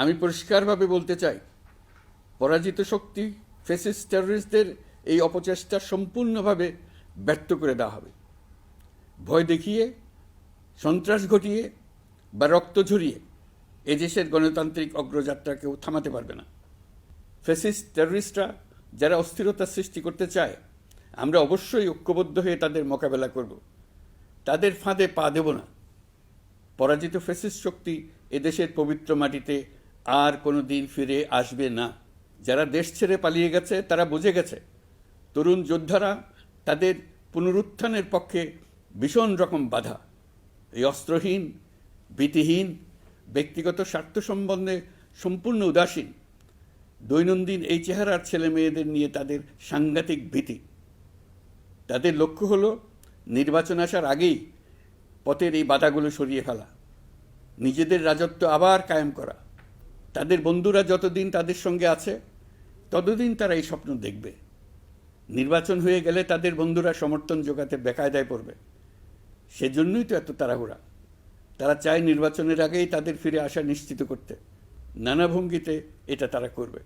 আমি পরিষ্কারভাবে বলতে চাই, পরাজিত শক্তি ফেসিস টেররিস্টদের এই অপচেষ্টা সম্পূর্ণভাবে ব্যর্থ করে দেওয়া হবে। ভয় দেখিয়ে, সন্ত্রাস ঘটিয়ে বা রক্ত ঝরিয়ে এদেশের গণতান্ত্রিক অগ্রযাত্রা কেউ থামাতে পারবে না। ফেসিস টেররিস্টরা যারা অস্থিরতা সৃষ্টি করতে চায়, আমরা অবশ্যই ঐক্যবদ্ধ হয়ে তাদের মোকাবেলা করব। তাদের ফাঁদে পা দেব না। পরাজিত ফেসিস শক্তি এদেশের পবিত্র মাটিতে আর কোনো দিন ফিরে আসবে না। যারা দেশ ছেড়ে পালিয়ে গেছে, তারা বুঝে গেছে। তরুণ যোদ্ধারা তাদের পুনরুত্থানের পক্ষে ভীষণ রকম বাধা। এই অস্ত্রহীন, ভীতিহীন, ব্যক্তিগত স্বার্থ সম্বন্ধে সম্পূর্ণ উদাসীন। দৈনন্দিন এই চেহারার ছেলে মেয়েদের নিয়ে তাদের সাংঘাতিক ভীতি। তাদের লক্ষ্য হল নির্বাচন আসার আগেই পথের এই বাধাগুলো সরিয়ে ফেলা। নিজেদের রাজত্ব আবার কায়েম করা। তাদের বন্ধুরা যতদিন তাদের সঙ্গে আছে, ততদিন তারা এই স্বপ্ন দেখবে। নির্বাচন হয়ে গেলে তাদের বন্ধুরা সমর্থন জোগাতে বেকায়দায় পড়বে। সেজন্যই তো এত তাড়াহুড়া। তারা চায় নির্বাচনের আগেই তাদের ফিরে আসা নিশ্চিত করতে। নানা ভঙ্গিতে এটা তারা করবে।